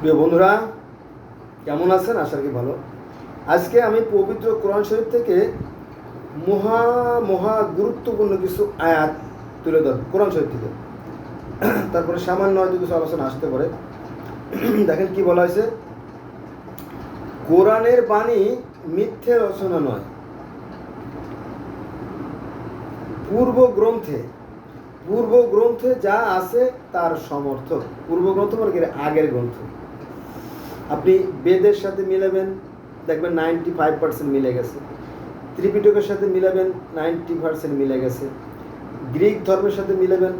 প্রিয় বন্ধুরা, কেমন আছেন? আশা করি ভালো। আজকে আমি পবিত্র কোরআন শরীফ থেকে মহা মহা গুরুত্বপূর্ণ কিছু আয়াত তুলে ধর কোরআন শরীফ থেকে। তারপরে সামান্য হয়তো কিছু আলোচনা আসতে পারে। দেখেন কি বলা হয়েছে? কোরআনের বাণী মিথ্যে রচনা নয়। পূর্ব গ্রন্থে পূর্ব গ্রন্থে যা আছে তার সমর্থক। পূর্ব গ্রন্থ মানে আগের গ্রন্থ। আপনি বেদের সাথে মিলাবেন, দেখবেন নাইনটি ফাইভ পার্সেন্ট মিলে গেছে। ত্রিপিটকের সাথে মিলাবেন নাইনটি পার্সেন্ট মিলে গেছে। গ্রিক ধর্মের সাথে মিলাবেন,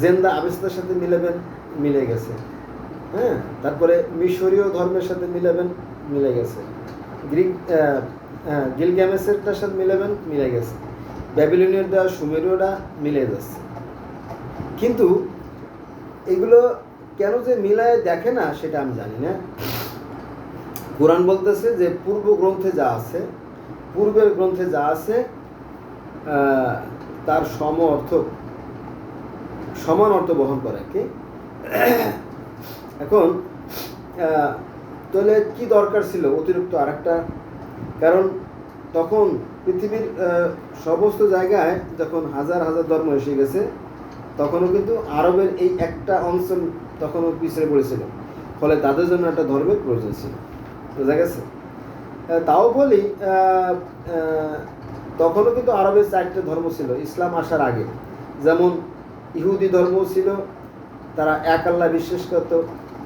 জেন্দা আবেস্তার সাথে মিলাবেন, মিলে গেছে। হ্যাঁ তারপরে মিশরীয় ধর্মের সাথে মিলাবেন, মিলে গেছে। গ্রিক গিলগ্যামেসেরটার সাথে মিলাবেন, মিলে গেছে। ব্যাবিলনীয়টা, সুমেরীয়টা মিলে যাচ্ছে। কিন্তু এগুলো কেন যে মিলায় দেখে না, সেটা আমি জানি না। কোরআন বলতেছে যে, পূর্ব গ্রন্থে যা আছে, পূর্বের গ্রন্থে যা আছে তার সম অর্থ, সমান অর্থ বহন করে কি। এখন তাহলে কি দরকার ছিল? অতিরিক্ত আরেকটা। কারণ তখন পৃথিবীর সমস্ত জায়গায় যখন হাজার হাজার ধর্ম এসে গেছে, তখনও কিন্তু আরবের এই একটা অঞ্চল তখনও পিছড়ে পড়েছিল। ফলে তাদের জন্য একটা ধর্মের প্রয়োজন ছিল। বোঝা গেছে? তাও বলি তখনও কিন্তু আরবের চারটে ধর্ম ছিল, ইসলাম আসার আগে। যেমন ইহুদি ধর্ম ছিল, তারা এক আল্লাহ বিশ্বাস করত।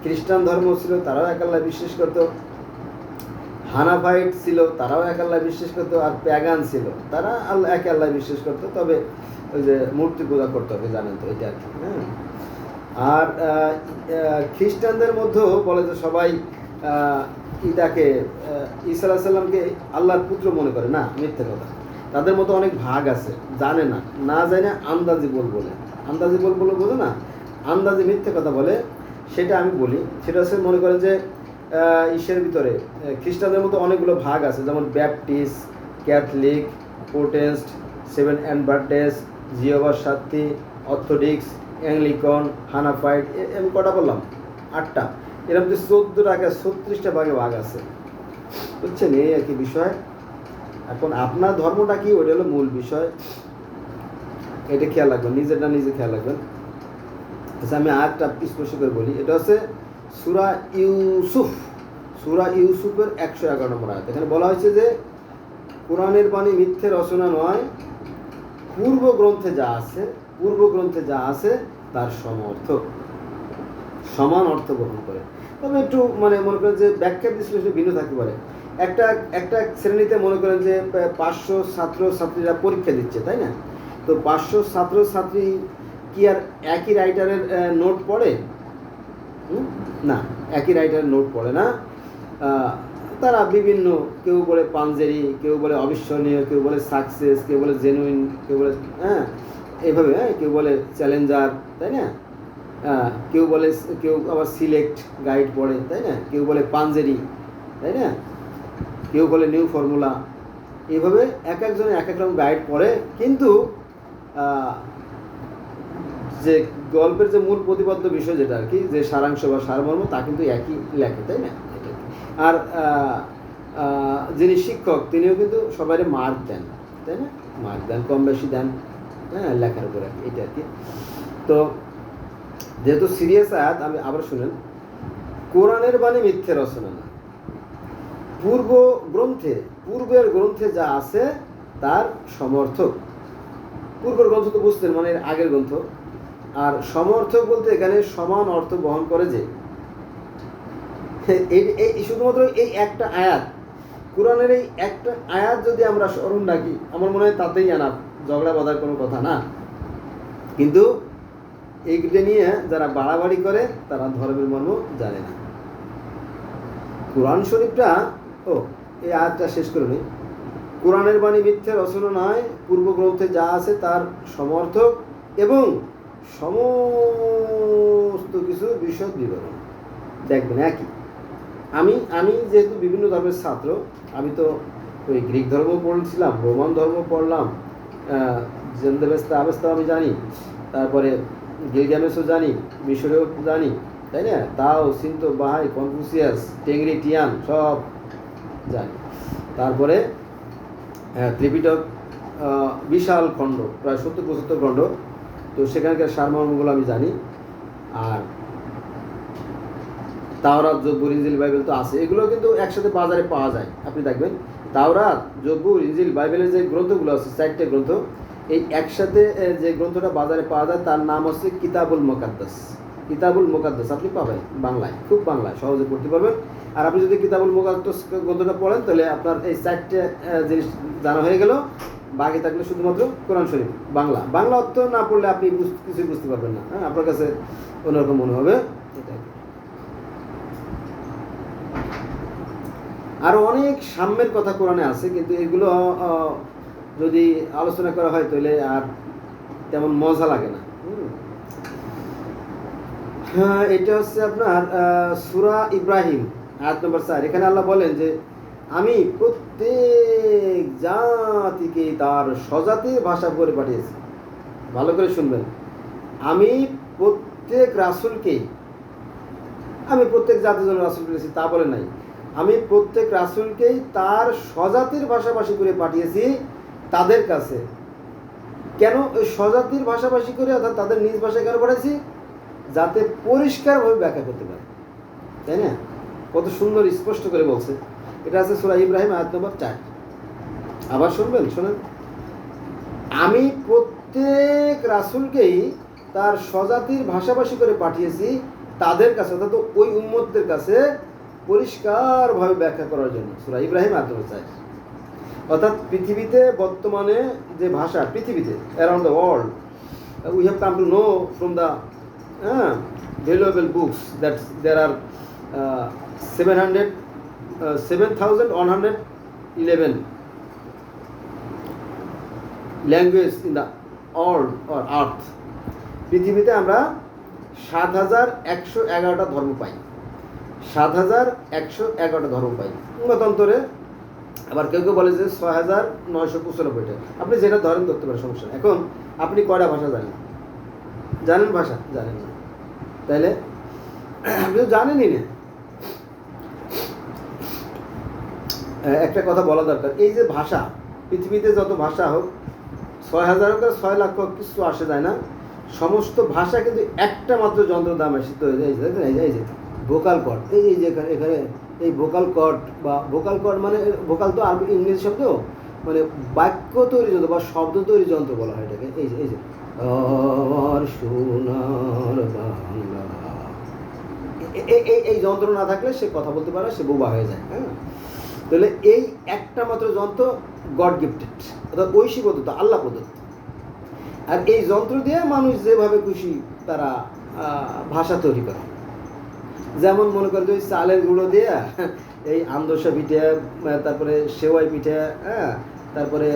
খ্রিস্টান ধর্ম ছিল, তারাও এক আল্লাহ বিশ্বাস করত। হানাফাইট ছিল, তারাও এক আল্লাহ বিশ্বাস করতো। আর প্যাগান ছিল, তারা আল্লাহ এক আল্লাহ বিশ্বাস করতো। তবে ওই যে মূর্তি পূজা করতে হবে জানেন তো, এটা আর কি হ্যাঁ? আর খ্রিস্টানদের মধ্যেও বলে যে সবাই আহ, ঈসা সাল্লামকে আল্লাহর পুত্র মনে করে। না মিথ্যে কথা। তাদের মতো অনেক ভাগ আছে জানে না। না জানে আন্দাজি বল বলে। আন্দাজি বল বলে বোঝো না? আন্দাজি মিথ্যে কথা বলে। সেটা আমি বলি। সেটা হচ্ছে মনে করেন যে ঈশ্বরের ভিতরে খ্রিস্টানদের মতো অনেকগুলো ভাগ আছে। যেমন Baptist Catholic Protest seven Adventists জিওবার সাথী অর্থোডিক্স অ্যাংলিকন, হানাফাইট, এ- আমি কটা বললাম? আটটা। এরকম যে চোদ্দ টাকা ছত্রিশটা ভাগে ভাগ আছে। বুঝছেন? এই আর কি বিষয়। এখন আপনার ধর্মটা কি? ওটা হলো মূল বিষয়। এটা খেয়াল রাখবেন, নিজেরটা নিজে খেয়াল রাখবেন। আচ্ছা আমি আরেকটা স্পষ্ট করে বলি। এটা হচ্ছে সুরা ইউসুফ। সুরা ইউসুফের একশো এগারো নম্বর আয়াত। এখানে বলা হয়েছে যে, কোরআনের বাণী মিথ্যে রচনা নয় পূর্ব গ্রন্থে যা আছে পূর্ব গ্রন্থে যা আছে, তার সমর্থক সমান অর্থ বহন করে। তবে একটু মানে মনে করেন যে ব্যাখ্যা বিশ্লেষণ ভিন্ন থাকতে পারে। একটা একটা শ্রেণীতে মনে করেন যে পাঁচশো ছাত্র ছাত্রীরা পরীক্ষা দিচ্ছে, তাই না? তো পাঁচশো ছাত্র ছাত্রী কি আর একই রাইটারের নোট পড়ে? না, একই রাইটারের নোট পড়ে না। তারা বিভিন্ন, কেউ বলে পাঞ্জেরি, কেউ বলে অবিস্মরণীয়, কেউ বলে সাকসেস, কেউ বলে জেনুইন, কেউ বলে হ্যাঁ? এইভাবে হ্যাঁ কেউ বলে চ্যালেঞ্জার তাই না? কেউ বলে কেউ আবার সিলেক্ট গাইড পড়ে, তাই না? কেউ বলে পাঞ্জেরি, তাই না? কেউ বলে নিউ ফর্মুলা এইভাবে এক একজনে এক এক রকম গাইড পড়ে, কিন্তু যে গল্পের যে মূল প্রতিপাদ্য বিষয় যেটা আর কি, যে সারাংশ বা সারমর্ম, তা কিন্তু একই লেখে, তাই না? আর যিনি শিক্ষক, তিনিও কিন্তু সবাই মার্ক দেন, তাই না? মার্ক দেন কম বেশি দেন। হ্যাঁ লেখার উপরে আর এটা আর কি। তো যেহেতু সিরিয়াস আয়াত, আমি আবার শুনেন, কোরআনের বাণী মিথ্যে রচনা না। পূর্ব গ্রন্থে, পূর্বের গ্রন্থে যা আছে, তার সমর্থক। পূর্বের গ্রন্থ তো বুঝতেন মানে আগের গ্রন্থ। আর সমর্থক বলতে এখানে সমান অর্থ বহন করে যে, এই এই শুধুমাত্র এই একটা আয়াত। কোরআনের এই একটা আয়াত যদি আমরা স্মরণ রাখি, আমার মনে হয় তাতেই আনা ঝগড়া বাঁধার কোনো কথা না। কিন্তু এইগুলো নিয়ে যারা বাড়াবাড়ি করে, তারা ধর্মের মর্ম জানে না। কোরআন শরীফটা, ও, এই আয়াতটা শেষ করে নিই কোরআনের বাণী মিথ্যে, রচনা নয়। পূর্ব গ্রন্থে যা আছে তার সমর্থক এবং সমস্ত কিছু বিশদ বিবরণ। দেখবেন একই। আমি আমি যেহেতু বিভিন্ন ধর্মের ছাত্র, আমি তো ওই গ্রিক ধর্ম পড়ছিলাম, রোমান ধর্ম পড়লাম জেন্দেবেস্তা আবেস্তা আমি জানি, তারপরে গিলগ্যামেসও জানি, মিশরেও জানি, তাই না? তাও সিন্ত বাহাই, কনফুসিয়াস, টেংরি টিয়ান সব জানি। তারপরে হ্যাঁ ত্রিপিটক বিশাল খণ্ড, প্রায় সত্তর পঁচাত্তর খণ্ড, তো সেখানকার সারমর্মগুলো আমি জানি। আর তাওরাত, জব্বুর ইঞ্জিল বাইবেল তো আছে, এগুলো কিন্তু একসাথে বাজারে পাওয়া যায়, আপনি দেখবেন। তাওরাত জব্বুর ইঞ্জিল বাইবেলের যে গ্রন্থগুলো আছে, চারটে গ্রন্থ, এই একসাথে যে গ্রন্থটা বাজারে পাওয়া যায়, তার নাম হচ্ছে কিতাবুল মোকাদ্দাস। কিতাবুল মোকাদ্দাস, আপনি পাবেন বাংলায়, খুব বাংলায়, সহজে পড়তে পারবেন। আর আপনি যদি কিতাবুল মোকাদ্দাস গ্রন্থটা পড়েন, তাহলে আপনার এই চারটে জিনিস জানা হয়ে গেল। বাকি থাকলে শুধুমাত্র কোরআন শরীফ, বাংলা। বাংলা অর্থ না পড়লে আপনি কিছুই বুঝতে পারবেন না। হ্যাঁ আপনার কাছে অন্যরকম মনে হবে। এটাই। আরও অনেক সাম্যের কথা কোরআনে আছে, কিন্তু এগুলো যদি আলোচনা করা হয় তাহলে আর তেমন মজা লাগে না। হ্যাঁ এটা হচ্ছে আপনার সুরা ইব্রাহিম, আয়াত নম্বর চার। এখানে আল্লাহ বলেন যে, আমি প্রত্যেক জাতিকে তার স্বজাতির ভাষা করে পাঠিয়েছি। ভালো করে শুনবেন। আমি প্রত্যেক রাসুলকে, আমি প্রত্যেক জাতির জন্য রাসুল পেয়েছি তা বলে নাই। আমি প্রত্যেক রাসুলকেই তার স্বজাতির ভাষাভাষী করে পাঠিয়েছি তাদের কাছে। কেন ওই স্বজাতির ভাষাভাষী করে অর্থাৎ তাদের নিজ ভাষায় কেন পাঠাইছি? যাতে পরিষ্কারভাবে ব্যাখ্যা করতে পারে। তাই না? কত সুন্দর স্পষ্ট করে বলছে। এটা আছে সুরা ইব্রাহিম, আয়াত নম্বর চার। আবার শুনবেন, শোনেন। আমি প্রত্যেক রাসুলকেই তার স্বজাতির ভাষাভাষী করে পাঠিয়েছি তাদের কাছে, অর্থাৎ ওই উম্মতদের কাছে পরিষ্কারভাবে ব্যাখ্যা করার জন্য। সুরা ইব্রাহিম আদম অর্থাৎ পৃথিবীতে বর্তমানে যে ভাষা, পৃথিবীতে around the world we have come to know from the হ্যাঁ valuable books that there are seven hundred seven thousand one hundred eleven language in the world or earth পৃথিবীতে আমরা সাত হাজার একশো এগারোটা ধর্ম পাই। সাত হাজার একশো এগারোটা ধর্ম পাই। মতান্তরে আবার কেউ কেউ বলে যে ছয় হাজার নয়শো পঁচানব্বইটা। আপনি যেটা ধরেন ধরতে পারেন, সমস্যা এখন আপনি কয়টা ভাষা জানেন? জানেন ভাষা? জানেন না। তাইলে আপনি জানেনই না। একটা কথা বলা দরকার। এই যে ভাষা, পৃথিবীতে যত ভাষা হোক, ছয় হাজার হোক ছয় লাখ হোক, কিছু আসে যায় না। সমস্ত ভাষা কিন্তু একটা মাত্র যন্ত্র দাম এসে তো এই যে এই যে এই যে। ভোকাল কর্ড এই যে এখানে এখানে এই ভোকাল কর্ড বা ভোকাল কর্ড মানে ভোকাল তো আরবি ইংরেজি শব্দ মানে বাক্য তৈরি যন্ত্র বা শব্দ তৈরি যন্ত্র বলা হয় এটাকে। এই যে এই যে এই এই যন্ত্র না থাকলে সে কথা বলতে পারে সে বোবা হয়ে যায় হ্যাঁ? তাহলে এই একটা মাত্র যন্ত্র গড গিফটেড অর্থাৎ ঐশী প্রদত্ত আল্লাহ প্রদত্ত আর এই যন্ত্র দিয়ে মানুষ যেভাবে খুশি, তারা ভাষা তৈরি করে। যেমন মনে করেন ওই চালের গুঁড়ো দিয়ে এই আমদোসা পিঠে তারপরে সেওয়াই পিঠে হ্যাঁ তারপরে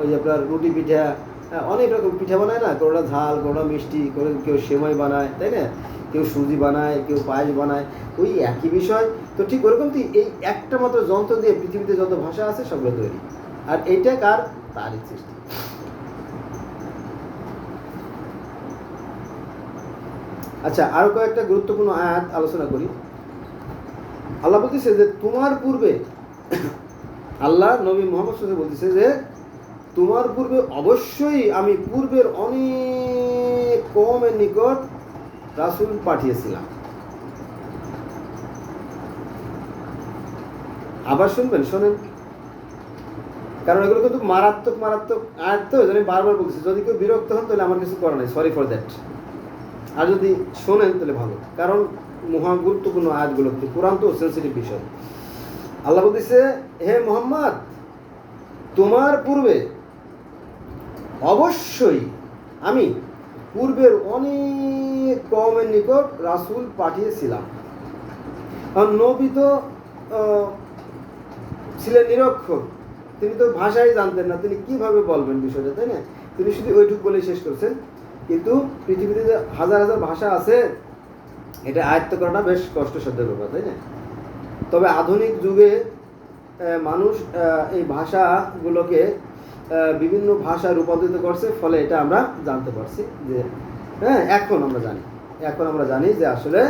ওই আপনার রুটি পিঠা হ্যাঁ, অনেক রকম পিঠা বানায় না? কোনোটা ঝাল কোনোটা মিষ্টি কোনো কেউ সেমাই বানায় তাই না? কেউ সুজি বানায় কেউ পায়েস বানায় ওই একই বিষয়। তো ঠিক ওরকম তো এই একটা মাত্র যন্ত্র দিয়ে পৃথিবীতে যত ভাষা আছে সবগুলো তৈরি। আর এইটা কার? তারই সৃষ্টি। আচ্ছা আরও কয়েকটা গুরুত্বপূর্ণ আয়াত আলোচনা করি। আল্লাহ বলতেছে যে, তোমার পূর্বে আল্লাহ নবী মোহাম্মদ আলাইহি বলতেছে যে, তোমার পূর্বে অবশ্যই আমি পূর্বের অনেক কমের নিকট রাসুল পাঠিয়েছিলাম। আবার শুনবেন, শোনেন। কারণ এগুলো কিন্তু মারাত্মক মারাত্মক আয়াত তো বারবার বলছি যদি কেউ বিরক্ত হন তাহলে আমার কিছু করার নাই, সরি ফর দ্যাট। আর যদি শোনেন তাহলে ভালো। কারণ মহা গুরুত্বপূর্ণ আয়াতগুলো কোরআন তো সেন্সিটিভ বিষয়। আল্লাহ বলতেছে, হে মোহাম্মদ, তোমার পূর্বে অবশ্যই আমি পূর্বের অনেক কমের নিকট রাসূল পাঠিয়েছিলাম। নবী তো ছিলেন নিরক্ষর। তিনি তো ভাষাই জানতেন না। তিনি কীভাবে বলবেন বিষয়টা, তাই না? তিনি শুধু ওইটুকু বলে শেষ করছেন। কিন্তু পৃথিবীতে যে হাজার হাজার ভাষা আছে, এটা আয়ত্ত করাটা বেশ কষ্টসাধ্য ব্যাপার, তাই না? তবে আধুনিক যুগে মানুষ এই ভাষাগুলোকে বিভিন্ন ভাষা রূপান্তরিত করছে, ফলে এটা আমরা জানতে পারছি যে হ্যাঁ এখন আমরা জানি। এখন আমরা জানি যে আসলে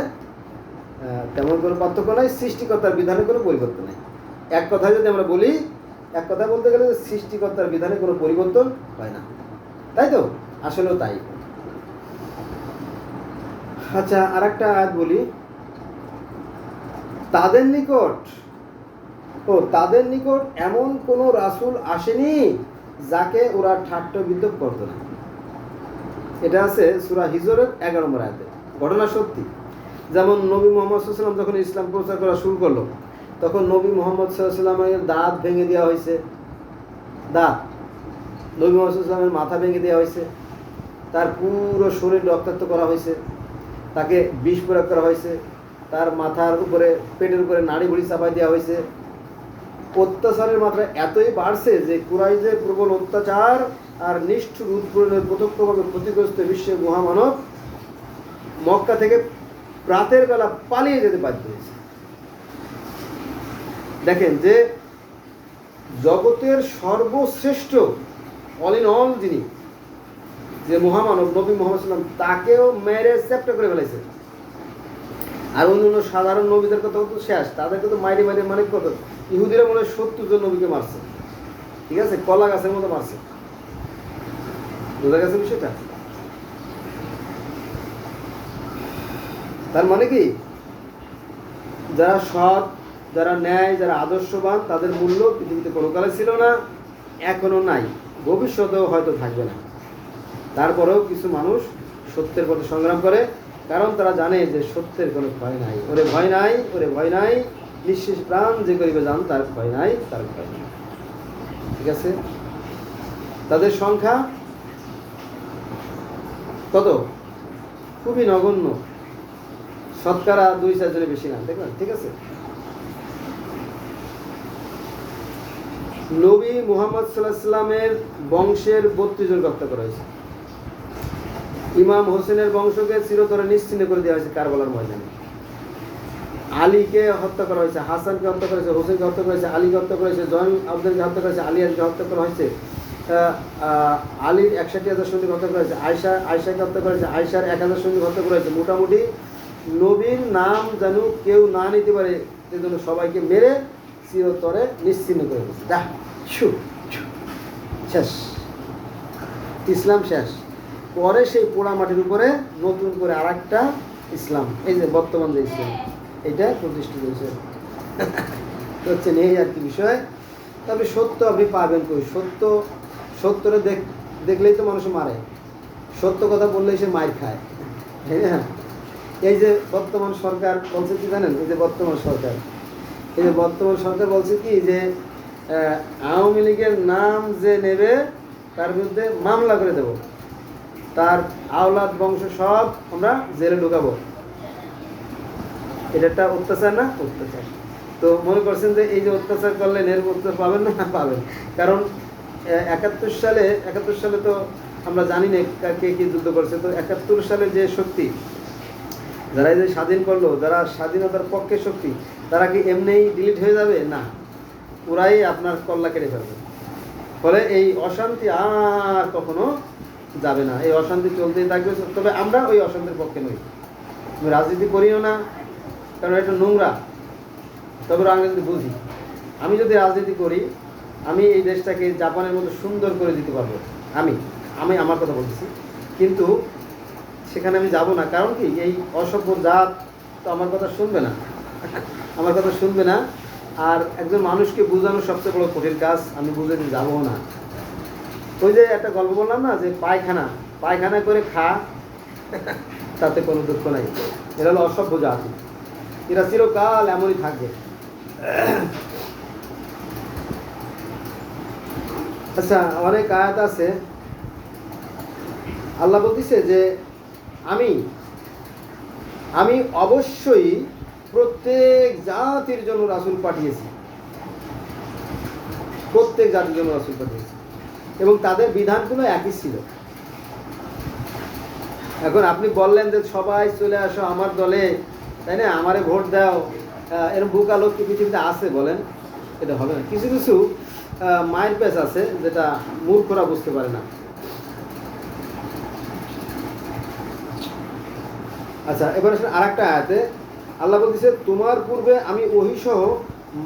তেমন কোনো পার্থক্য নাই, সৃষ্টিকর্তার বিধানে কোনো পরিবর্তন নেই। এক কথায় যদি আমরা বলি, এক কথা বলতে গেলে সৃষ্টিকর্তার বিধানে কোনো পরিবর্তন হয় না। তাই তো? আসলেও তাই। আচ্ছা আর একটা আয়াত বলি। তাদের নিকট, ও, তাদের নিকট এমন কোনো রাসূল আসেনি যাকে ওরা ঠাট্ট বিদ্রুপ করতো না। এটা আছে সুরা হিজরের এগারো নম্বর আয়াতে। ঘটনা সত্যি। যেমন নবী মোহাম্মদ সাল্লাম যখন ইসলাম প্রচার করা শুরু করল, তখন নবী মোহাম্মদ সাল্লামের দাঁত ভেঙে দেওয়া হয়েছে। দাঁত। নবী মোহাম্মদ সাল্লামের মাথা ভেঙে দেওয়া হয়েছে। তার পুরো শরীর রক্তাক্ত করা হয়েছে। তাকে বিষ প্রয়োগ করা হয়েছে। তার মাথার উপরে, পেটের উপরে নাড়ি ভুড়ি চাপাই দেওয়া হয়েছে। অত্যাচারের মাত্রা এতই বাড়ছে যে কুরাইজের প্রবল অত্যাচার আর নিষ্ঠুর উৎপীড়নের প্রত্যক্ষভাবে ক্ষতিগ্রস্ত বিশ্বের মহামানব মক্কা থেকে রাতের বেলা পালিয়ে যেতে বাধ্য হয়েছে। দেখেন যে জগতের সর্বশ্রেষ্ঠ অল ইন অল যিনি যে মহামানব, নবী মোহাম্মদ তাকেও মেরে চ্যাপ্টা করে ফেলেছে আর অন্য অন্য সাধারণ নবীদের কথা তো শেষ, তাদেরকে তো মাইরে মাইরে মানে কত ইহুদিরা মনে হয় সত্তর জন নবীকে মারছে। ঠিক আছে? কলা গাছের মতো মারছে। বোঝা গেছে বিষয়টা? তার মানে কি? যারা সৎ, যারা ন্যায়, যারা আদর্শবান, তাদের মূল্য পৃথিবীতে কোনো কালে ছিল না, এখনও নাই। ভবিষ্যতেও হয়তো থাকবে না। তারপরেও কিছু মানুষ সত্যের পথে সংগ্রাম করে, কারণ তারা জানে যে সত্যের কোনো ভয় নাই। ওরে ভয় নাই, ওরে ভয় নাই, নিঃশেষ প্রাণ যে করিবে জান, তার ভয় নাই, তার ভয় নাই। ঠিক আছে? তাদের সংখ্যা কত? খুবই নগণ্য। শতকরা দুই চারজনের বেশি না দেখবেন ঠিক আছে? নবী মুহাম্মদ সাল্লাহ সাল্লামের বংশের বত্রিশ জন হত্যা করা হয়েছে। ইমাম হোসেনের বংশকে চিরতরে নিশ্চিন্ন করে দেওয়া হয়েছে কারবালার ময়দানে। আলীকে হত্যা করা হয়েছে, হাসানকে হত্যা করা হয়েছে, হোসেনকে হত্যা করা হয়েছে, আলীকে হত্যা করা হয়েছে জয়ন আব্দুলকে হত্যা করা হয়েছে, আলিয়াকে হত্যা করা হয়েছে আলীর একষট্টি হাজার সৈনিক হত্যা করা হয়েছে আয়সা আয়সাকে হত্যা করা হয়েছে আয়সার এক হাজার সৈনিক হত্যা করা হয়েছে। মোটামুটি নবীর নাম যেন কেউ না নিতে পারে সেজন্য সবাইকে মেরে চিরতরে নিশ্চিন্ন করে দিয়েছে। ছু। শেষ। ইসলাম শেষ। পরে সেই পোড়া মাটির উপরে নতুন করে আর ইসলাম, এই যে বর্তমান যে ইসলাম, এটা প্রতিষ্ঠিত হয়েছে। তো হচ্ছে এই আর কি বিষয়। তবে সত্য আপনি পাবেন কই? সত্য, সত্যরে দেখ, দেখলেই তো মানুষ মারে। সত্য কথা বললেই সে মার খায় হ্যাঁ এই যে বর্তমান সরকার বলছে কি জানেন? এই যে বর্তমান সরকার। এই যে বর্তমান সরকার বলছে কি যে আওয়ামী লীগের নাম যে নেবে, তার বিরুদ্ধে মামলা করে দেব। তার আওলাদ বংশ সব আমরা জেলে ঢুকাবো। এটা একটা অত্যাচার না? অত্যাচার। তো মনে করছেন যে এই যে অত্যাচার করলেন এর উত্তর পাবেন না? পাবেন। কারণ একাত্তর সালে একাত্তর সালে তো আমরা জানি না কে, কি যুদ্ধ করছে। তো একাত্তর সালে যে শক্তি, যারা যে স্বাধীন করল, যারা স্বাধীনতার পক্ষে শক্তি, তারা কি এমনিই ডিলিট হয়ে যাবে? না। ওরাই আপনার কল্লা কেটে ফেলবে। ফলে এই অশান্তি আর কখনো যাবে না। এই অশান্তি চলতেই থাকবে। তবে আমরা ওই অশান্তির পক্ষে নই। আমি রাজনীতি করিও না, কারণ এটা নোংরা। তবে যদি বুঝি, আমি যদি রাজনীতি করি, আমি এই দেশটাকে জাপানের মতো সুন্দর করে দিতে পারব। আমি আমি আমার কথা বলতেছি। কিন্তু সেখানে আমি যাব না। কারণ কি? এই অসভ্য জাত তো আমার কথা শুনবে না। আমার কথা শুনবে না। আর একজন মানুষকে বোঝানো সবচেয়ে বড় কঠিন কাজ, আমি বুঝাতে যাব না। ওই যে একটা গল্প বললাম না, যে পায়খানা পায়খানা করে খা, তাতে কোনো দুঃখ নাই। এরা হলো অসভ্য জাতি। এরা চিরকাল এমনই থাকবে। আচ্ছা অনেক আয়াত আছে। আল্লাহ বলতেছে যে, আমি আমি অবশ্যই প্রত্যেক জাতির জন্য রাসূল পাঠিয়েছি। প্রত্যেক জাতির জন্য রাসূল পাঠিয়েছি। এবং তাদের বিধানগুলো একই ছিল। এখন আপনি বললেন যে সবাই চলে আসো আমার দলে, তাই না? আমারে ভোট দাও। এরকম বুকা লোক কি পৃথিবীতে আছে বলেন? এটা হবে না। কিছু কিছু মায়ের পেস আছে যেটা মূর্খরা বুঝতে পারে না। আচ্ছা এবার আসলে আর একটা আয়াতে। আল্লাহ বলতেছে, তোমার পূর্বে আমি ওহিসহ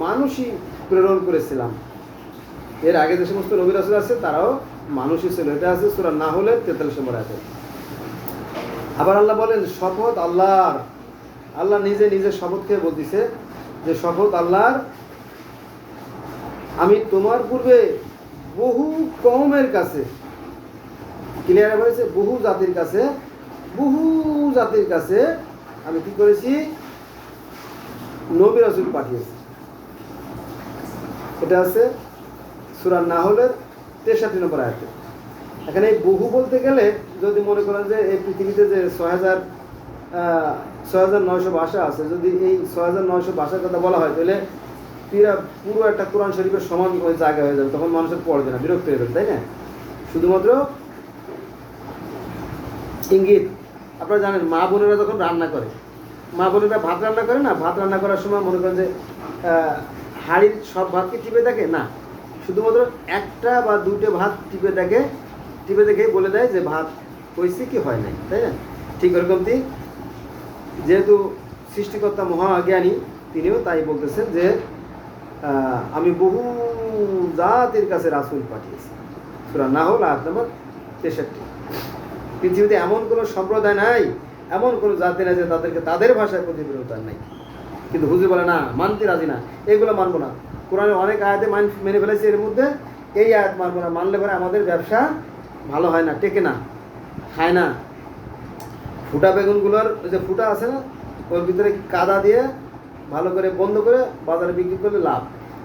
মানুষই প্রেরণ করেছিলাম। এর আগে যে সমস্ত নবী রাসূল আছে, তারাও মানুষই ছিল এটা আছে সুরা না হলে তেতাল্লিশ নম্বর আছে আবার আল্লাহ বলেন শপথ আল্লাহর। আল্লাহ নিজে নিজে শপথ খেয়ে বলতেছে যে, শপথ আল্লাহর। আমি তোমার পূর্বে বহু কমের কাছে ক্লিয়ার বলেছে বহু জাতির কাছে, বহু জাতির কাছে আমি কি করেছি? নবী রাসূল পাঠিয়েছি। এটা আছে সুরা নাহলের তেষট্টি নম্বর আয়াতে। এখানে এই বহু বলতে গেলে যদি মনে করেন যে এই পৃথিবীতে যে ছয় হাজার ছয় হাজার নয়শো ভাষা আছে, যদি এই ছয় হাজার নয়শো ভাষার কথা বলা হয়, তাহলে পুরা, পুরো একটা কোরআন শরীফের সমান ওই জায়গা হয়ে যাবে, তখন মানুষের পড়বে না, বিরক্ত হয়ে যাবে, তাই না? শুধুমাত্র ইঙ্গিত, আপনারা জানেন, মা বোনেরা যখন রান্না করে, মা বোনেরা ভাত রান্না করে না? ভাত রান্না করার সময় মনে করেন যে হাঁড়ির সব ভাতকে টিপে দেখে? না। শুধুমাত্র একটা বা দুটো ভাত টিপে দেখে, টিপে দেখেই বলে দেয় যে ভাত হয়েছে কি হয় নাই, তাই না? ঠিক ওরকমটি যেহেতু সৃষ্টিকর্তা মহাজ্ঞানী, তিনিও তাই বলতেছেন যে আমি বহু জাতির কাছে রাসুল পাঠিয়েছি। সুরা না হল আট নম্বর তেষট্টি। পৃথিবীতে এমন কোনো সম্প্রদায় নাই, এমন কোনো জাতি নাই যে তাদেরকে তাদের ভাষায় প্রতিবিরোধ নাই। কিন্তু হুজুর বলে, না, মানতে রাজি না, এগুলো মানবো না। কোরআনে অনেক আয়াতে মান মেনে ফেলেছে এর মধ্যে, এই আয়াত মানবো না, মানলে পরে আমাদের ব্যবসা ভালো হয় না, টেকে না, খায় না। ফুটা বেগুনগুলোর যে ফুটা আছে না, ওর ভিতরে কাদা দিয়ে ভালো করে বন্ধ করে বাজারে বিক্রি করলে লাভ।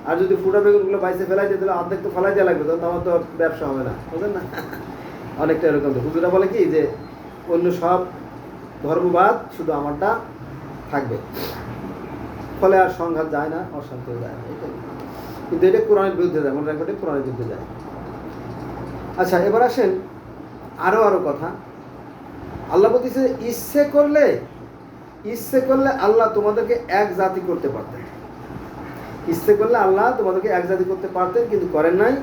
আর যদি ফুটা বেগুনগুলো বাইসে ফেলাই দিয়ে, তাহলে অর্ধেক তো ফেলাই দেওয়া লাগবে তখন আমার তো ব্যবসা হবে না, বুঝলেন না? অনেকটা এরকম হুজুরা বলে কি যে, অন্য সব ধর্মবাদ শুধু আমারটা থাকবে। ফলে আর সংঘাত যায় না অশান্তি যায় না। কিন্তু এটা কোরআনের বিরুদ্ধে যায়, মনে রাখবেন কোরআনের বিরুদ্ধে যায়। আচ্ছা এবার আসেন আরও আরও কথা। আল্লাহ বলতেছে, ইচ্ছে করলে ইচ্ছে করলে আল্লাহ তোমাদেরকে এক জাতি করতে পারতেন। ইচ্ছে করলে আল্লাহ তোমাদেরকে এক জাতি করতে পারতেন, কিন্তু করেন নাই।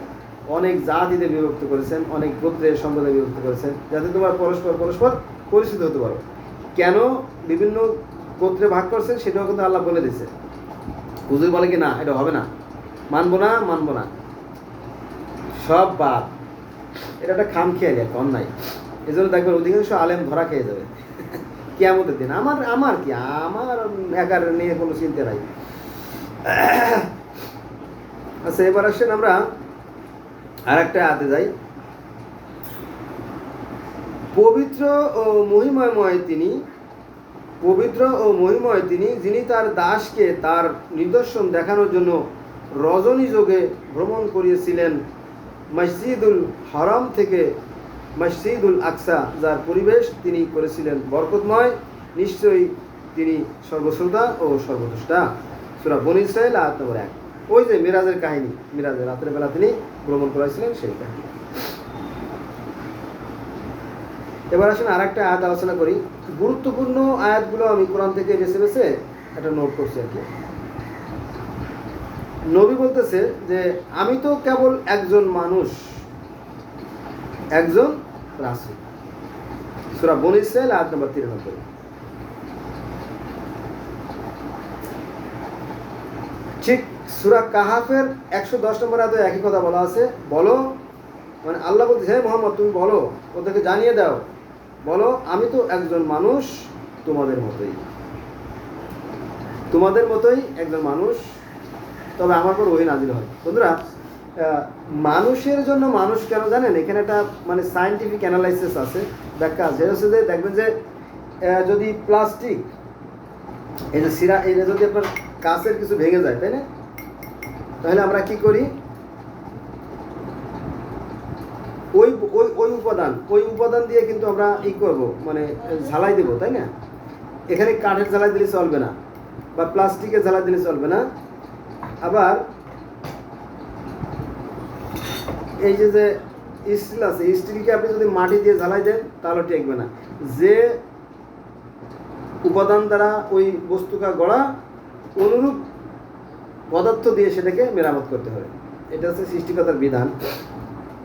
অনেক জাতিতে বিভক্ত করেছেন, অনেক গোত্রের সম্প্রদায় বিভক্ত করেছেন, যাতে তোমার পরস্পর পরস্পর পরিচিত হতে পারো। কেন? বিভিন্ন গোত্রে ভাগ করছেন, সেটাও কিন্তু আল্লাহ বলে দিছে হুজুর বলে কি না? এটা হবে না। মানবো না মানবো না। সব বাদ। এটা একটা খাম খেয়ে একটা অন্যায় এই জন্য দেখবেন অধিকাংশ আলেম ধরা খেয়ে যাবে। কেমতের দিন। আমার আমার কি? আমার একার নিয়ে কোনো চিন্তা নাই। আচ্ছা এবার আসেন আমরা আর একটা হাতে যাই। পবিত্র ও মহিময় তিনি, পবিত্র ও মহিময় তিনি, যিনি তার দাসকে তার নিদর্শন দেখানোর জন্য রজনী যোগে ভ্রমণ করিয়েছিলেন মসজিদুল হারাম থেকে মসজিদুল আকসা, যার পরিবেশ তিনি করেছিলেন বরকতময়, নিশ্চয়ই তিনি সর্বশ্রোতা ও সর্বদ্রষ্টা। সুরা বন ইসরায়েল আয়াত নম্বর এক। ওই যে মিরাজের কাহিনী, মিরাজের রাতের বেলা তিনি ভ্রমণ করেছিলেন সেই কাহিনী। এবার আসুন আর একটা আয়াত আলোচনা করি। গুরুত্বপূর্ণ আয়াতগুলো আমি কোরআন থেকে বেছে বেছে একটা নোট করছি আর কি। নবী বলতেছে যে, আমি তো কেবল একজন মানুষ, একজন রাসূল। সূরা বনী ইসরাইল আয়াত নম্বর তিরানব্বই। ঠিক সূরা কাহাফের একশো দশ নম্বর আয়াতে একই কথা বলা আছে, বলো মানে আল্লাহ বলতে হে মোহাম্মদ, তুমি বলো, ওদেরকে জানিয়ে দাও, বলো, আমি তো একজন মানুষ তোমাদের মতোই। তোমাদের মতোই একজন মানুষ তবে আমার পর ওই নাজিল হয় বন্ধুরা মানুষের জন্য মানুষ কেন জানেন? এখানে একটা মানে সায়েন্টিফিক অ্যানালাইসিস আছে, ব্যাখ্যা আছে। এটা হচ্ছে যে দেখবেন যে যদি প্লাস্টিক এই যে সিরা যে যদি আপনার কাছের কিছু ভেঙে যায়, তাই না? তাহলে আমরা কি করি? ওই ওই ওই উপাদান ওই উপাদান দিয়ে কিন্তু আমরা ই করব মানে ঝালাই দেবো, তাই না? এখানে কাঠের ঝালাই দিলে চলবে না, বা প্লাস্টিকের ঝালাই দিলে চলবে না। আবার এই যে যে স্টিল আছে স্টিলকে আপনি যদি মাটি দিয়ে ঝালাই দেন, তাহলে টেকবে না। যে উপাদান দ্বারা ওই বস্তুকা গড়া, অনুরূপ পদার্থ দিয়ে সেটাকে মেরামত করতে হবে। এটা হচ্ছে সৃষ্টিকতার বিধান।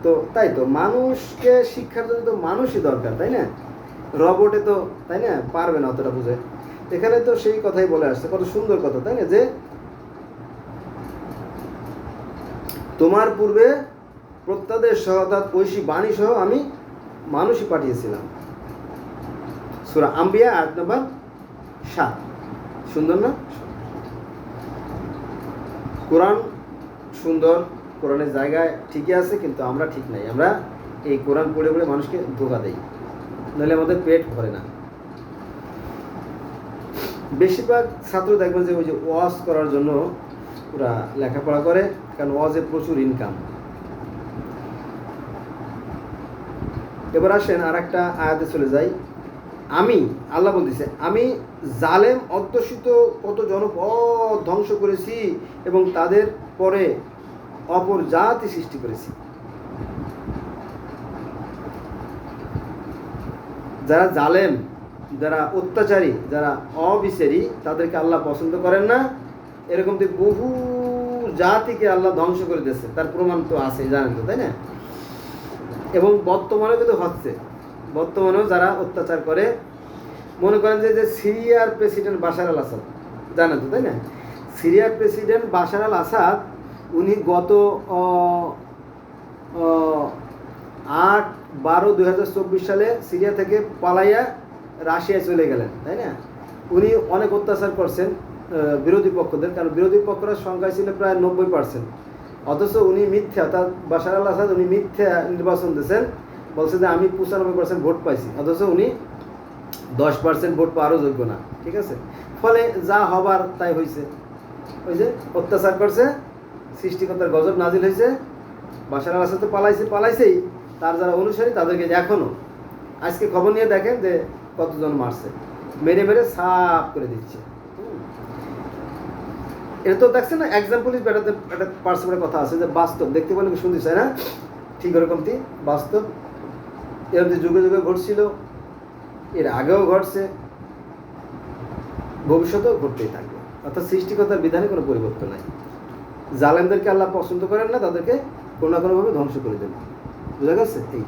তো তাই তো, মানুষকে শিক্ষার জন্য তো মানুষই দরকার, তাই না? রবটে তো, তাই না? পারবে না অতটা বুঝে। এখানে তো সেই কথাই বলে আসছে, কত সুন্দর কথা, তাই না? যে তোমার পূর্বে প্রত্যাদের সহ অর্থাৎ ঐশী বাণী সহ আমি মানুষই পাঠিয়েছিলাম। সুরা আম্বিয়া আট নম্বর সাত। সুন্দর না? কোরআন সুন্দর, কোরআনের জায়গায় ঠিকই আছে, কিন্তু আমরা ঠিক নাই। আমরা এই কোরআন পড়ে পড়ে মানুষকে ধোকা দেই। নাহলে আমাদের পেট ভরে না। বেশিরভাগ ছাত্র দেখবেন যে ওই যে ওয়াজ করার জন্য ওরা লেখাপড়া করে। কারণ ওয়াজে প্রচুর ইনকাম এবার আসেন আর একটা আয়াতে চলে যাই। আমি, আল্লাহ বলতেছে, আমি জালেম, অধ্যুষিত, কত জনপদ ধ্বংস করেছি এবং তাদের পরে অপর জাতি সৃষ্টি করেছি। যারা জালেম, যারা অত্যাচারী, যারা অবিচারী, তাদেরকে আল্লাহ পছন্দ করেন না। এরকম বহু জাতিকে আল্লাহ ধ্বংস করে দিয়েছে, তার প্রমাণ তো আছে জানেন তো, তাই না? এবং বর্তমানে কিন্তু হচ্ছে। বর্তমানেও যারা অত্যাচার করে, মনে করেন যে যে সিরিয়ার প্রেসিডেন্ট বাশার আল আসাদ, জানেন তো, তাই না? সিরিয়ার প্রেসিডেন্ট বাশার আল আসাদ, উনি গত আট বারো দুই হাজার চব্বিশ সালে সিরিয়া থেকে পালাইয়া রাশিয়ায় চলে গেলেন, তাই না? উনি অনেক অত্যাচার করছেন। বিরোধী পক্ষদের, কারণ বিরোধী পক্ষরা সংখ্যায় ছিল প্রায় নব্বই পার্সেন্ট অথচ উনি মিথ্যা তার বাশার আল আসাদ উনি মিথ্যা নির্বাচন দিয়েছেন, বলছে যে আমি পঁচানব্বই পার্সেন্ট ভোট পাইছি, অথচ উনি দশ পার্সেন্ট ভোট পাওয়ারও যোগ্য না, ঠিক আছে? ফলে যা হবার তাই হয়েছে ওই যে অত্যাচার করছে, সৃষ্টিকর্তার গজব নাজিল হয়েছে বাসার আল আসাদ তো পালাইছে, পালাইছেই, তার যারা অনুসারী তাদেরকে এখনও আজকে খবর নিয়ে দেখেন যে কতজন মারছে। মেরে মেরে সাফ করে দিচ্ছে। এটা তো দেখছেন না এক্সাম্পল হিসেবে একটা একটা পার্সোনাল কথা আছে যে বাস্তব, দেখতে পেলে শুনতে চায় না? ঠিক ওরকমটি বাস্তব। এরকম যে যুগে যুগে ঘটছিল, এর আগেও ঘটছে, ভবিষ্যতেও ঘটতেই থাকবে। অর্থাৎ সৃষ্টিকতার বিধানে কোনো পরিবর্তন নাই। জালেমদেরকে আল্লাহ পছন্দ করেন না, তাদেরকে কোনো না কোনোভাবে ধ্বংস করে দেন বুঝা গেছে? এই